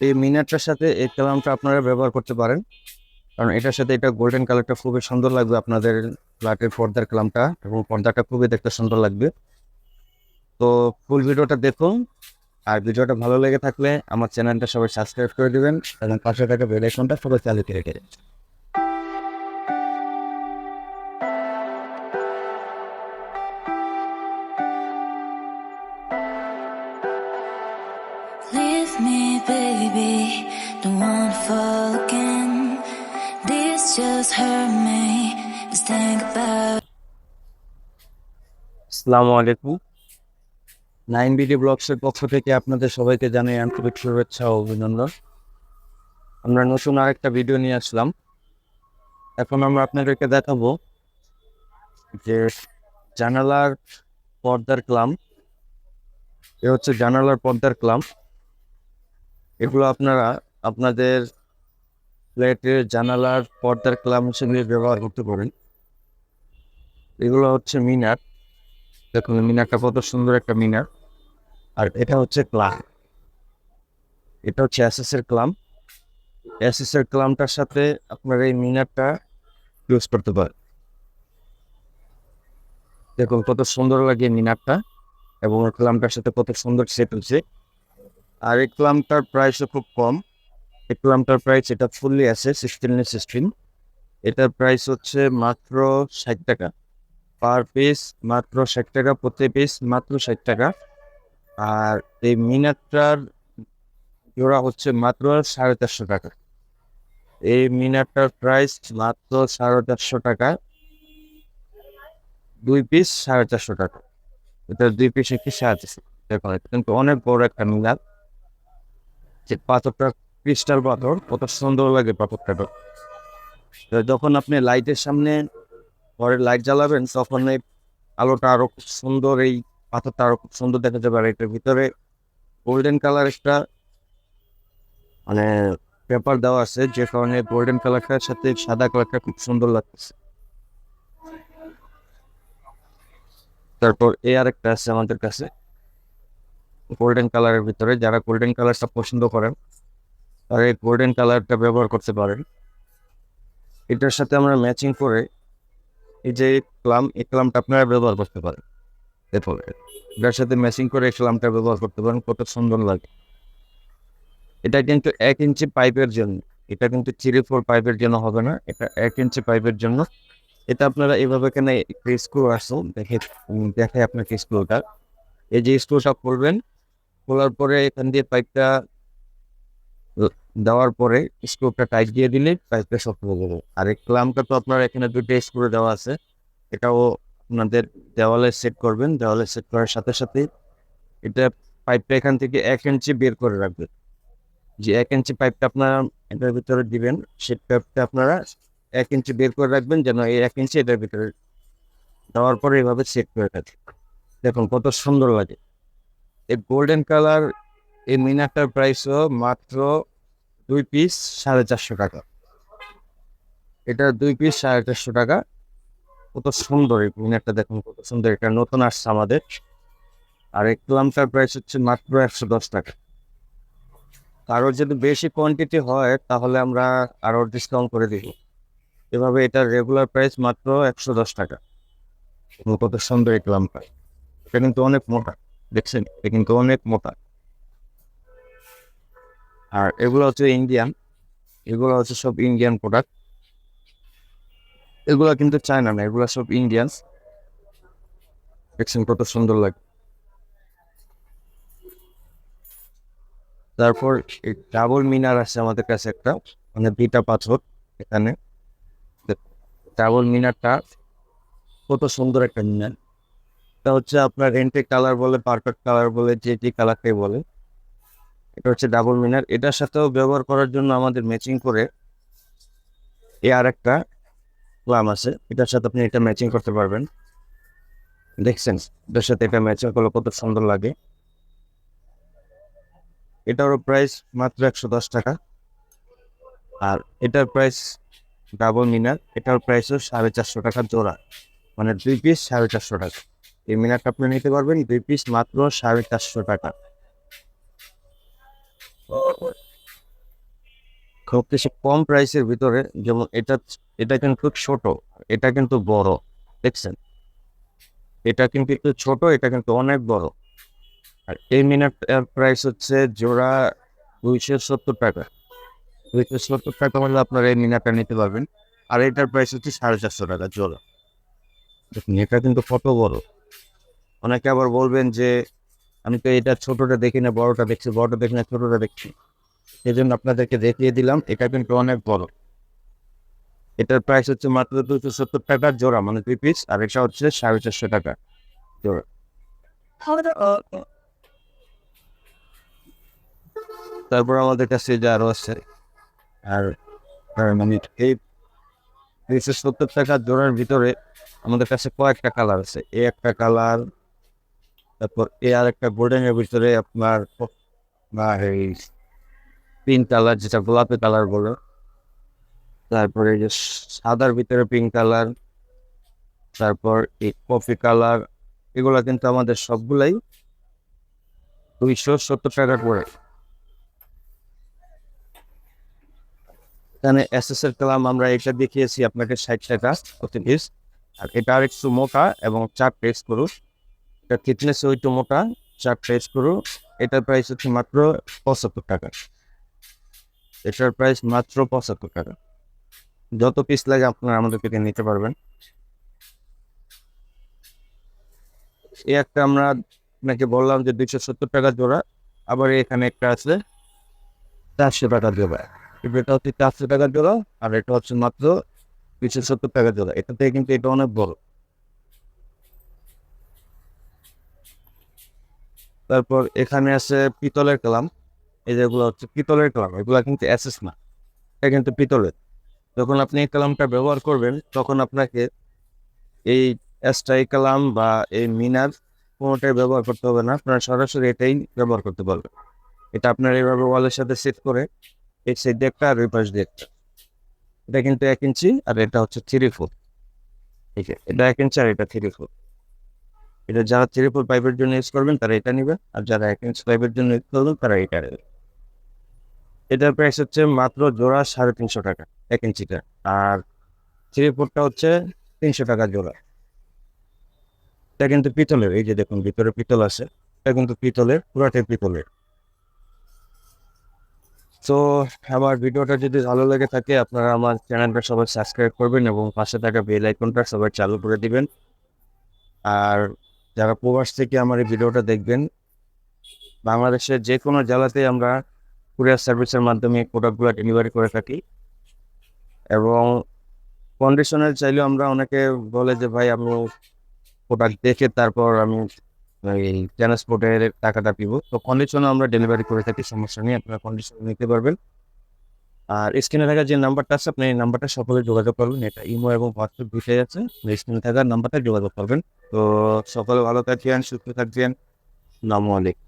এই মিনারটার সাথে এই কালামটা আপনারা ব্যবহার করতে পারেন। কারণ এটার সাথে এটা গোল্ডেন কালারটা খুবই সুন্দর লাগবে আপনাদের ফ্ল্যাটের পর্দার কালামটা এবং পর্দাটা খুবই দেখতে সুন্দর লাগবে। তো ফুল ভিডিওটা দেখুন। আর ভিডিওটা ভালো লেগে থাকলে আমার চ্যানেলটা সবাই সাবস্ক্রাইব করে দেবেন এবং পাশে থাকা বেল আইকনটা সবাই চালু করে Don't wanna fall again. This just hurt me. Just think about. আসসালামু আলাইকুম নাইন বিডি ব্লগসের পক্ষ থেকে আপনাদের সবাইকে জানাই আন্তরিক শুভেচ্ছা ও অভিনন্দন আমরা নতুন আরেকটা ভিডিও নিয়ে আসলাম এখন আমরা আপনাদেরকে দেখাবো যে জানালার পর্দার ক্লাম এ হচ্ছে জানালার পর্দার ক্লাম এগুলো আপনারা আপনাদের ফ্ল্যাটের জানালার পর্দার ক্লাম হিসেবে ব্যবহার করতে পারেন। এগুলো হচ্ছে মিনার। দেখুন, মিনারটা কত সুন্দর একটা মিনার। আর এটা হচ্ছে ক্লাম। এটা হচ্ছে এসএস এর ক্লাম। এর ক্লামটার সাথে আপনার এই মিনারটা ইউজ করতে পারেন। দেখুন, কত সুন্দর লাগে মিনারটা এবং ক্লামটার সাথে কত সুন্দর সেট হচ্ছে। আর এই ক্লামটার প্রাইসও খুব কম। ক্লামটার প্রাইস এটা ফুললি আছে সিক্সটিন সিক্সটিন এটার প্রাইস হচ্ছে মাত্র ষাট টাকা। পার পিস মাত্র ষাট টাকা, প্রতি পিস মাত্র ষাট টাকা। আর এই মিনারটার জোড়া হচ্ছে মাত্র সাড়ে চারশো টাকা। এই মিনারটার প্রাইস মাত্র সাড়ে চারশো টাকা। দুই পিস সাড়ে চারশো টাকা। এটা দুই পিস একটি সাড়ে চারশো। এটা কিন্তু অনেক বড় একটা মিনার। যে পাথরটা ক্রিস্টাল পাথর কত সুন্দর লাগে পাথরটা তো যখন আপনি লাইটের সামনে ঘরের লাইট জ্বালাবেন, তখন এই আলোটা আরও খুব সুন্দর, এই পাথরটা আরও খুব সুন্দর দেখা যাবে। আর এটার ভিতরে গোল্ডেন কালার একটা মানে পেপার দেওয়া আছে, যে কারণে গোল্ডেন কালারটার সাথে সাদা কালারটা খুব সুন্দর লাগতেছে। তারপর এ আর একটা আছে আমাদের কাছে গোল্ডেন কালারের ভিতরে। যারা গোল্ডেন কালারটা পছন্দ করেন তারা এই গোল্ডেন কালারটা ব্যবহার করতে পারেন এটার সাথে আমরা ম্যাচিং করে এই যে ক্লাম, এই ক্লামটা আপনারা ব্যবহার করতে পারেন। দেখুন, এটার সাথে ম্যাচিং করে এই ক্লামটা ব্যবহার করতে পারেন, কত সুন্দর লাগে। এটা কিন্তু এক ইঞ্চি পাইপের জন্য, এটা কিন্তু থ্রি ফোর পাইপের জন্য হবে না, এটা এক ইঞ্চি পাইপের জন্য। এটা আপনারা এইভাবে কেন স্ক্রু আসো দেখে দেখে আপনাকে স্ক্রুটা এই যে স্ক্রুটা করবেন, খোলার পরে এখান দিয়ে পাইপটা দেওয়ার পরে স্ক্রুটা টাইট দিয়ে দিলে পাইপটা শক্ত হয়ে যাবে। আর এই ক্লামটা তো আপনার এখানে দুটো স্ক্রু দেওয়া আছে। এটাও আপনাদের দেওয়ালে সেট করবেন। দেওয়ালে সেট করার সাথে সাথে এটা পাইপটা এখান থেকে এক ইঞ্চি বের করে রাখবেন। যে এক ইঞ্চি পাইপটা আপনারা এটার ভিতরে দিবেন সেই পাইপটা আপনারা এক ইঞ্চি বের করে রাখবেন যেন এই এক ইঞ্চি এটার ভিতরে দেওয়ার পরে এইভাবে সেট করে রাখবেন দেখুন কত সুন্দর লাগে। এই গোল্ডেন কালার এই মিনারটার প্রাইসও মাত্র দুই পিস সাড়ে চারশো টাকা। এটা দুই পিস সাড়ে চারশো টাকা। কত সুন্দর এই মিনারটা দেখুন, কত সুন্দর। এটা নতুন আসছে আমাদের। আর এই ক্লামটার প্রাইস হচ্ছে মাত্র একশো দশ টাকা। কারোর যদি বেশি কোয়ান্টিটি হয়, তাহলে আমরা আরও ডিসকাউন্ট করে দিব। এভাবে এটার রেগুলার প্রাইস মাত্র একশো দশ টাকা। কত সুন্দর এই ক্লামটা এটা কিন্তু অনেক মোটা, দেখছেন? এটা কিন্তু অনেক মোটা। আর এগুলো হচ্ছে ইন্ডিয়ান এগুলো হচ্ছে সব ইন্ডিয়ান প্রোডাক্ট এগুলো কিন্তু চায়না না, এগুলো সব ইন্ডিয়ান কত সুন্দর লাগে। তারপর ডাবল মিনার আছে আমাদের কাছে একটা মানে দুইটা পাথর এখানে। ডাবল মিনারটা কত সুন্দর একটা মিনার। এটা হচ্ছে আপনার রেন্টে কালার বলে পারফেক্ট কালার বলে, যে যে কালারটাই বলে। এটা হচ্ছে ডাবল মিনার এটার সাথেও ব্যবহার করার জন্য আমাদের ম্যাচিং করে এ আর একটা প্লাম আছে। এটার সাথে আপনি এটা ম্যাচিং করতে পারবেন। দেখছেন? এটার সাথে এটা ম্যাচিং করলে কত সুন্দর লাগে। এটারও প্রাইস মাত্র একশো দশ টাকা। আর এটার প্রাইস ডাবল মিনার এটার প্রাইসও সাড়ে চারশো টাকা জোড়া। মানে দুই পিস সাড়ে চারশো টাকা। এই মিনারটা আপনি নিতে পারবেন। দুই পিস মাত্র সাড়ে চারশো টাকা। সবচেয়ে কম প্রাইসের ভিতরে, যেমন এটা এটা কিন্তু খুব ছোট, এটা কিন্তু বড়, দেখছেন? এটা কিন্তু একটু ছোট, এটা কিন্তু অনেক বড়। আর এই মিনারটার প্রাইস হচ্ছে জোড়া দুইশো সত্তর টাকা। দুইশো সত্তর টাকা হলে আপনারা এই মিনারটা নিতে পারবেন। আর এটার প্রাইস হচ্ছে সাড়ে চারশো টাকা জোড়া। দেখুন, এটা কিন্তু কত বড়। অনেকে আবার বলবেন যে, আমি তো এটা ছোটটা দেখি না, বড়টা দেখছি, বড়টা দেখি না, ছোটটা দেখছি। সেই জন্য আপনাদেরকে দেখিয়ে দিলাম এটা কিন্তু অনেক বড়। এটার প্রাইস হচ্ছে মাত্র দুশো সত্তর টাকা জোড়া মানে দুই পিস আর এটা হচ্ছে সাড়ে চারশো টাকা জোড়া। তারপর আমাদের কাছে যে আরও আছে আর আর মানে এই দুইশো সত্তর টাকা জোড়ার ভিতরে আমাদের কাছে কয়েকটা কালার আছে। এ একটা কালার তারপর এ আর একটা গোল্ডেনের ভিতরে আপনার বা এই পিঙ্ক কালার যেটা গোলাপি কালার বলো। তারপরে যে সাদার ভিতরে পিঙ্ক কালার তারপর এই কফি কালার এগুলা কিন্তু আমাদের সবগুলাই দুইশো সত্তর টাকা করে। এখানে এসএস এর কালাম আমরা এটা দেখিয়েছি আপনাকে ষাট টাকা প্রতি পিস আর এটা আর একটু মোটা এবং চার পেস করুন। এটা থিকনেস একটু মোটা চার পেস করুন। এটার প্রাইস হচ্ছে মাত্র পঁচাত্তর টাকা। এটার প্রাইস মাত্র পঁচাত্তর টাকা। যত পিস লাগে আপনারা আমাদের থেকে নিতে পারবেন। এই একটা আমরা আপনাকে বললাম যে দুইশো সত্তর টাকা জোড়া, আবার এখানে একটা আছে চারশো টাকা জোড়া। এটা হচ্ছে চারশো টাকা জোড়া, আর এটা হচ্ছে মাত্র দুইশো সত্তর টাকা জোড়া। এটা থেকে কিন্তু এটা অনেক বড়। তারপর এখানে আছে পিতলের কালাম। এই যেগুলো হচ্ছে পিতলের কালাম, এগুলো কিন্তু অ্যাসেস না। এটা কিন্তু পিতলের। যখন আপনি এই কালামটা ব্যবহার করবেন, তখন আপনাকে এই অ্যাস্টাই কালাম বা এই মিনার কোনোটাই ব্যবহার করতে হবে না। আপনারা সরাসরি এটাই ব্যবহার করতে পারবেন। এটা আপনার এইভাবে ওয়ালের সাথে সেট করে এই দিয়ে একটা আর ওই পাশ এটা কিন্তু এক ইঞ্চি আর এটা হচ্ছে থ্রি ফুট ঠিক আছে, এটা এক ইঞ্চি আর এটা থ্রি ফুট এটা যারা থ্রি ফুট পাইপের জন্য ইউজ করবেন, তারা এটা নেবেন। আর যারা এক ইঞ্চ পাইপের জন্য ইউজ করবেন, তারা এটা নেবেন। এটার প্রাইস হচ্ছে মাত্র জোড়া সাড়ে তিনশো টাকা, এক ইঞ্চিটা আর থ্রি ফুটটা হচ্ছে তিনশো টাকা জোড়া। এটা কিন্তু পিতলের, এই যে দেখুন, ভিতরে পিতল আছে। এটা কিন্তু পিতলের, পুরাটাই পিতলের। তো আমার ভিডিওটা যদি ভালো লেগে থাকে, আপনারা আমার চ্যানেলটা সবাই সাবস্ক্রাইব করবেন এবং পাশে থাকা বেল আইকনটা সবাই চালু করে দিবেন। আর যারা প্রবাস থেকে আমার এই ভিডিওটা দেখবেন, বাংলাদেশের যে কোনো জেলাতে আমরা কুরিয়ার সার্ভিসের মাধ্যমে প্রোডাক্টগুলো ডেলিভারি করে থাকি। এবং কন্ডিশনার চাইলেও আমরা অনেকে বলে যে, ভাই, আমি প্রোডাক্ট দেখে তারপর আমি এই ট্রান্সপোর্টের টাকাটা দিব। তো কন্ডিশনে আমরা ডেলিভারি করে থাকি, সমস্যা নেই, আপনারা কন্ডিশন নিতে পারবেন। আর স্ক্রিনে থাকা যে নাম্বারটা আছে, আপনি এই নাম্বারটা সকলে যোগাযোগ করবেন। এটা ইমো এবং হোয়াটসঅ্যাপ দুইটাই আছে স্ক্রিনে থাকা নাম্বারটা যোগাযোগ করবেন। তো সকলে ভালো থাকবেন, সুস্থ থাকবেন। নামো আলাইকুম।